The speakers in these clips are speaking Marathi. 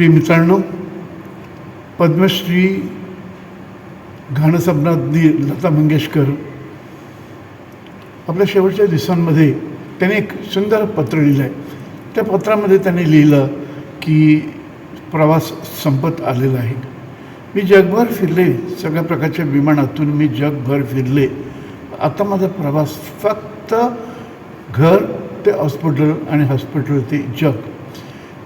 प्रिय मित्रांनो पद्मश्री गाणसम्राज्ञी लता मंगेशकर आपल्या शेवटच्या दिवसांमध्ये त्याने एक सुंदर पत्र लिहिलं आहे त्या पत्रामध्ये त्याने लिहिलं की प्रवास संपत आलेला आहे. मी जगभर फिरले सगळ्या प्रकारच्या विमानातून मी जगभर फिरले. आता माझा प्रवास फक्त घर ते हॉस्पिटल आणि हॉस्पिटल ते जग.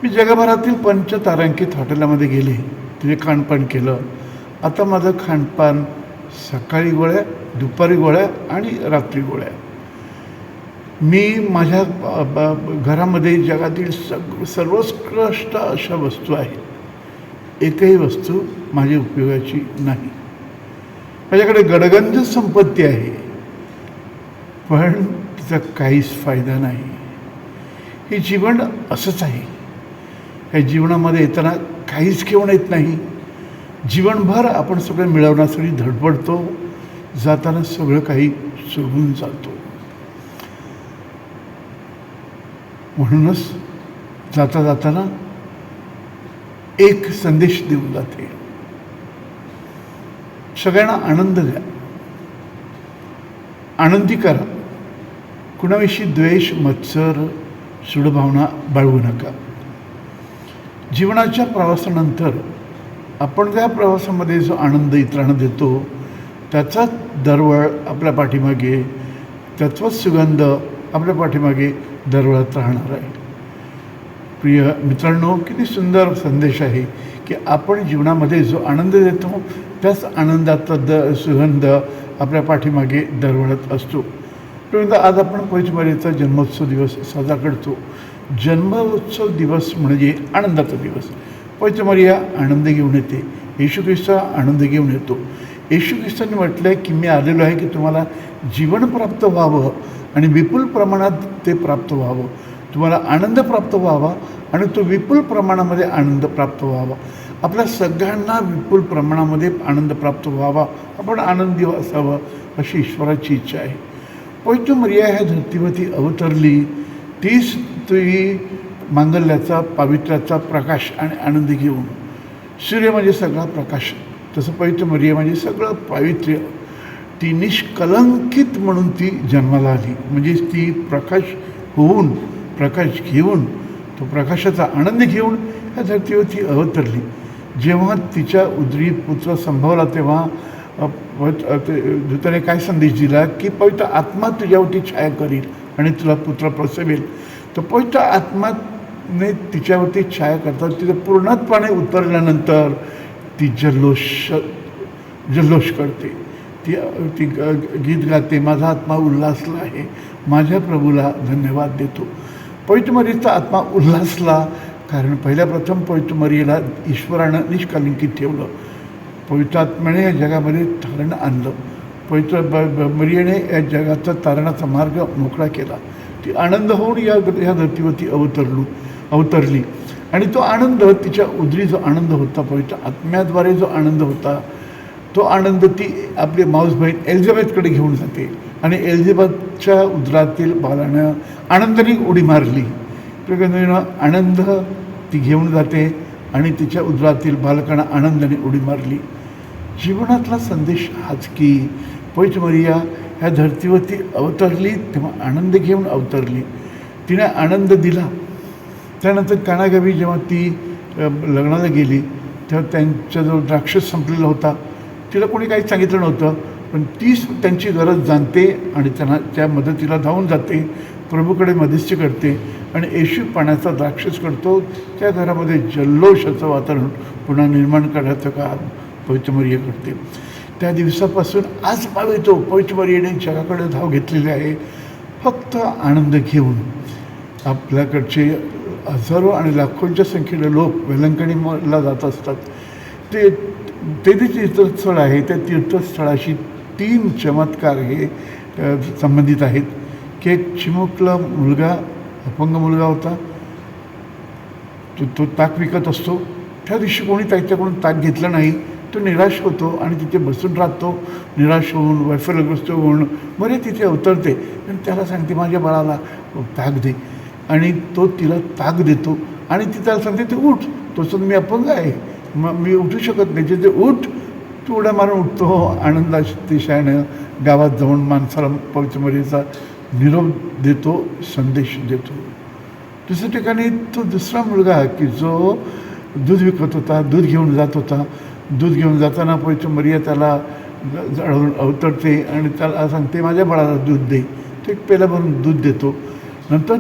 मी जगभरातील पंचतारांकित हॉटेलामध्ये गेले. तिथे खाणपान केलं. आता माझं खाणपान सकाळी गोळ्या दुपारी गोळ्या आणि रात्री गोळ्या. मी माझ्या घरामध्ये जगातील सग सर्वोत्कृष्ट अशा वस्तू आहेत. एकही वस्तू माझ्या उपयोगाची नाही. माझ्याकडे गडगंज संपत्ती आहे. पण तिचा काहीच फायदा नाही. हे जीवन असंच आहे. काही जीवनामध्ये येताना काहीच घेऊन येत नाही. जीवनभर आपण सगळं मिळवण्यासाठी धडपडतो. जाताना सगळं काही सोडून जातो. म्हणूनच जाता जाताना एक संदेश देऊन जाते. सगळ्यांना आनंद द्या आनंदी करा. कुणाविषयी द्वेष मत्सर सुडभावना बाळगू नका. जीवनाच्या प्रवासानंतर आपण त्या प्रवासामध्ये जो आनंद इतरांना देतो त्याचाच दरवळ आपल्या पाठीमागे त्याचाच सुगंध आपल्या पाठीमागे दरवळत राहणार आहे. प्रिय मित्रांनो किती सुंदर संदेश आहे की आपण जीवनामध्ये जो आनंद देतो त्याच आनंदाचा द सुगंध आपल्या पाठीमागे दरवळत असतो. परंतु आज आपण पैठमारीचा जन्मोत्सव दिवस साजरा करतो. जन्मोत्सव दिवस म्हणजे आनंदाचा दिवस. पैठमारी आनंद घेऊन येते. येशू ख्रिस्ता आनंद घेऊन येतो. येशू ख्रिस्तांनी म्हटलं आहे की मी आलेलो आहे की तुम्हाला जीवन प्राप्त व्हावं आणि विपुल प्रमाणात ते प्राप्त व्हावं. तुम्हाला आनंद प्राप्त व्हावा आणि तो विपुल प्रमाणामध्ये आनंद प्राप्त व्हावा. आपल्या सगळ्यांना विपुल प्रमाणामध्ये आनंद प्राप्त व्हावा. आपण आनंदी असावं अशी ईश्वराची इच्छा आहे. पवित्र मर्या ह्या धर्तीवरती अवतरली. तीच ती मांगल्याचा पावित्र्याचा प्रकाश आणि आनंद घेऊन सूर्य म्हणजे सगळा प्रकाश. तसं पवित्र मर्या म्हणजे सगळं पावित्र्य. ती निष्कलंकित म्हणून ती जन्माला आली. म्हणजे ती प्रकाश होऊन प्रकाश घेऊन तो प्रकाशाचा आनंद घेऊन ह्या धर्तीवरती अवतरली. जेव्हा तिच्या उदरी पुत्र संभवला तेव्हा ते दूताने काय संदेश दिला? की पवित्र आत्मा तुझ्यावरती छाया करील आणि तुला पुत्र प्रसवेल. तर पवित्र आत्माने तिच्यावरती छाया करतात. तिचं पूर्णत्वाने उतरल्यानंतर ती जल्लोष जल्लोष करते. ती ती ग- गीत गाते माझा आत्मा उल्हासला आहे. माझ्या प्रभूला धन्यवाद देतो. पवित्र मरीचा आत्मा उल्हासला कारण पहिल्या प्रथम पवित्र मरीला ईश्वरानं निष्कालिंकित ठेवलं. पवित्र आत्म्याने या जगामध्ये तारण आणलं. पवित्र ब ब- मरियेने या जगाचा तारणाचा मार्ग मोकळा केला. ती आनंद होऊन या ह्या धर्तीवरती अवतरलू अवतरली. आणि तो आनंद तिच्या उदरी जो आनंद होता पवित्र आत्म्याद्वारे जो आनंद होता तो आनंद ती आपली माऊस बहीण एलिझाबेथकडे घेऊन जाते. आणि एलिझाबेथच्या उदरातील बालानं आनंदाने उडी मारली. प्रगतीनं आनंद ती घेऊन जाते आणि तिच्या उदरातील बालकांना आनंदाने उडी मारली. जीवनातला संदेश हाच की पैठ मरिया ह्या धर्तीवरती अवतरली तेव्हा आनंद घेऊन अवतरली. तिने आनंद दिला. त्यानंतर कानागावी जेव्हा ती लग्नाला गेली तेव्हा त्यांचा जो राक्षस संपलेला होता तिला कोणी काही सांगितलं नव्हतं पण तीच त्यांची गरज जाणते आणि त्यांना त्या मदतीला धावून जाते प्रभूकडे मध्यस्थी करते आणि येशू पाण्याचा राक्षस करतो. त्या घरामध्ये जल्लोषाचं वातावरण पुन्हा निर्माण करण्याचं काम पवित्रमर्य करते. त्या दिवसापासून आज पावितो पवित्रमर्याने जगाकडे धाव घेतलेली आहे. फक्त आनंद घेऊन आपल्याकडचे हजारो आणि लाखोंच्या संख्येने लोक वेलंकणीला जात असतात. ते ते जे तीर्थस्थळ आहे त्या तीर्थस्थळाशी तीन चमत्कार हे संबंधित आहेत. की एक चिमुकला मुलगा अपंग मुलगा होता. तो तो ताक विकत असतो. त्या दिवशी कोणी त्याच्याकडून ताक घेतला नाही. तो निराश होतो आणि तिथे बसून राहतो. निराश होऊन वैफल्यग्रस्त होऊन बरे तिथे अवतरते आणि त्याला सांगते माझ्या बाळाला ताक दे. आणि तो तिला ताक देतो. आणि ती त्याला सांगते ते उठ. तसं मी अपंग आहे. मग मी उठू शकत नाही. जे उठ तू उड्या मारून उठतो. आनंदा अतिशयानं गावात जाऊन माणसाला पवित्रमर्याचा निरोप देतो संदेश देतो. दुसऱ्या ठिकाणी तो दुसरा मुलगा की जो दूध विकत होता दूध घेऊन जात होता दूध घेऊन जाताना पवित्र मरिया त्याला जळवून अवतरते आणि त्याला सांगते माझ्या बाळाला दूध दे. तो एक पेला भरून दूध देतो. नंतर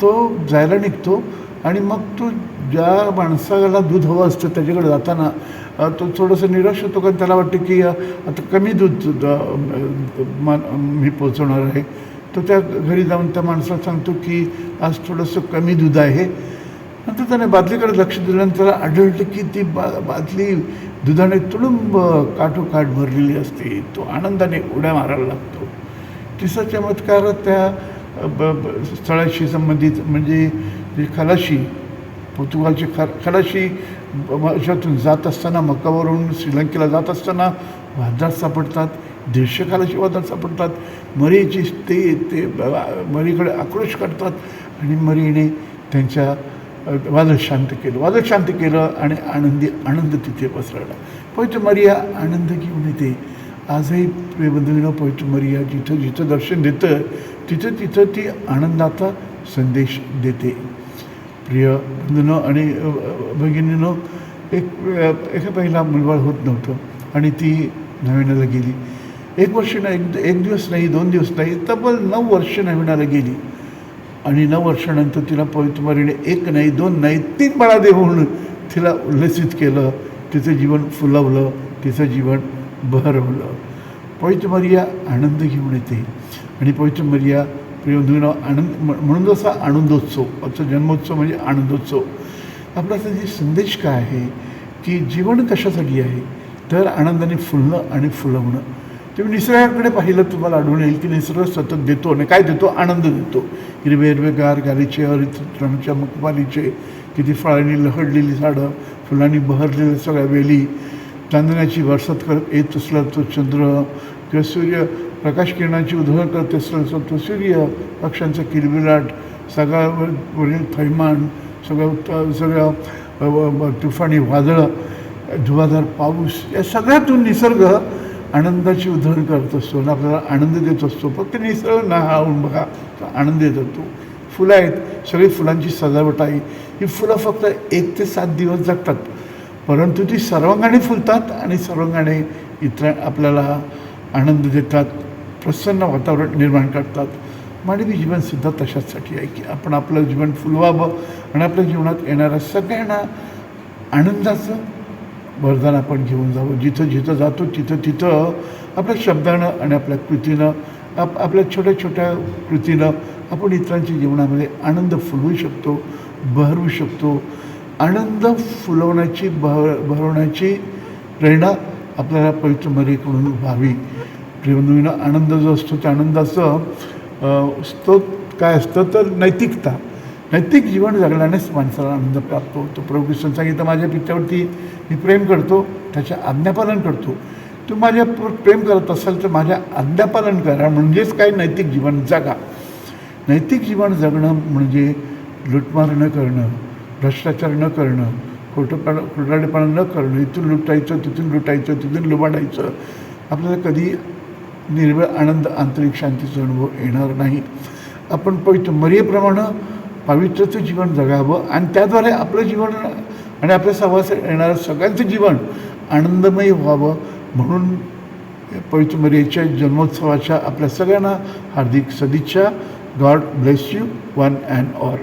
तो जायला निघतो आणि मग तो ज्या माणसाला दूध हवं असतं त्याच्याकडे जाताना तो थोडंसं निराश होतो कारण त्याला वाटतं की आता कमी दूध मी पोचवणार आहे. तो त्या घरी जाऊन त्या माणसाला सांगतो की आज थोडंसं कमी दूध आहे. नंतर त्याने बादलीकडे लक्ष दिल्यानंतर त्याला आढळलं की ती बा बादली दुधाने तुडुंब काठोकाठ भरलेली असते. तो आनंदाने उड्या मारायला लागतो. तिसरा चमत्कार त्या ब स्थळाशी संबंधित म्हणजे जे खलाशी पोर्तुगालची ख खलाशी वर्षातून जात असताना मक्कावरून श्रीलंकेला जात असताना वादात सापडतात दीडशे वादळ वादात सापडतात. मरीची ते ते मरीकडे आक्रोश करतात आणि मरीने त्यांच्या वादळ शांत केलं. वादळ शांत केलं आणि आनंदी आनंद तिथे पसरला. पवित्र मरिया आनंद घेऊन येते. आजही प्रेमबंधूनं पवित्र मरिया जिथं जिथं दर्शन देतं तिथं तिथं ती आनंदाचा संदेश देते. प्रिय बंधनं आणि भगिनीनं एक एका पहिला मुलबाळ होत नव्हतं आणि ती नवीनाला गेली. एक वर्ष नाही एक एक दिवस नाही दोन दिवस नाही तब्बल नऊ वर्ष नवीनाला गेली. आणि नऊ वर्षानंतर तिला पवित्रमारीने एक नाही दोन नाही तीन बाळा देऊन तिला उल्लसित केलं. तिचं जीवन फुलवलं तिचं जीवन बहरवलं. पवित्रमर्या आनंद घेऊन येते. आणि पवित्रमर्या मरिया आनंद म्हणून जसा आनंदोत्सव आमचा जन्मोत्सव म्हणजे आनंदोत्सव. आपला त्याची संदेश काय आहे की जीवन कशासाठी आहे तर आनंदाने फुलणं आणि फुलवणं. तुम्ही निसर्गाकडे पाहिलं तुम्हाला आढळून येईल की निसर्ग सतत देतो आणि काय देतो? आनंद देतो. हिरवे हिरवेगार गारीचे हरित रंगच्या मखमालीचे किती फळांनी लहडलेली झाडं फुलांनी बहरलेल्या सगळ्या वेली चांदण्याची वर्षात करत येत असला तो चंद्र किंवा सूर्य प्रकाश किरणाची उधळ करत असला तो सूर्य पक्ष्यांचा किलबिलाट सगळ्यावरील थैमान सगळं सगळं सगळ्या तुफानी वादळं धुवाधार पाऊस या सगळ्यातून निसर्ग आनंदाची उधळण करत असतो आणि आपल्याला आनंद देत असतो. फक्त निसर्ग नाहाळून बघा आनंद देत असतो. फुलं आहेत सगळी फुलांची सजावट आहे. ही फुलं फक्त एक ते सात दिवस जगतात. परंतु ती सर्वांगाने फुलतात आणि सर्वांगाने इतर आपल्याला आनंद देतात प्रसन्न वातावरण निर्माण करतात. मानवी जीवनसुद्धा तशाचसाठी आहे की आपण आपलं जीवन फुलवावं आणि आपल्या जीवनात येणाऱ्या सगळ्यांना आनंदाचं वरदान आपण घेऊन जावं. जिथं जिथं जातो तिथं तिथं आपल्या शब्दानं आणि आपल्या कृतीनं आप आपल्या छोट्या छोट्या कृतीनं आपण इतरांच्या जीवनामध्ये आनंद फुलवू शकतो बहरवू शकतो. आनंद फुलवण्याची बह भरवण्याची प्रेरणा आपल्याला पवित्र मरीकडून व्हावी. प्रेमनुवीनं आनंद जो असतो त्या आनंदाचं अ, काय असतं? तर नैतिकता. नैतिक जीवन जगल्यानेच माणसाला आनंद प्राप्त होतो. प्रभू कृष्ण सांगितलं माझ्या पित्यावरती मी प्रेम करतो त्याच्या आज्ञापालन करतो. तू माझ्या प्रेम करत असाल तर माझ्या आज्ञापालन करा म्हणजेच काय? नैतिक जीवन जगा. नैतिक जीवन जगणं म्हणजे लुटमार न करणं भ्रष्टाचार न करणं खोटंपणा खोटाडेपणा न करणं. इथून लुटायचं तिथून लुटायचं तिथून लुबाडायचं. आपल्याला कधी निर्भय आनंद आंतरिक शांतीचा अनुभव येणार नाही. आपण पवित्र मर्याप्रमाणे पवित्रचं जीवन जगावं आणि त्याद्वारे आपलं जीवन आणि आपल्या सहवासात येणारं सगळ्यांचं जीवन आनंदमय व्हावं म्हणून पवित्र मर्याच्या जन्मोत्सवाच्या आपल्या सगळ्यांना हार्दिक सदिच्छा. God bless you one and all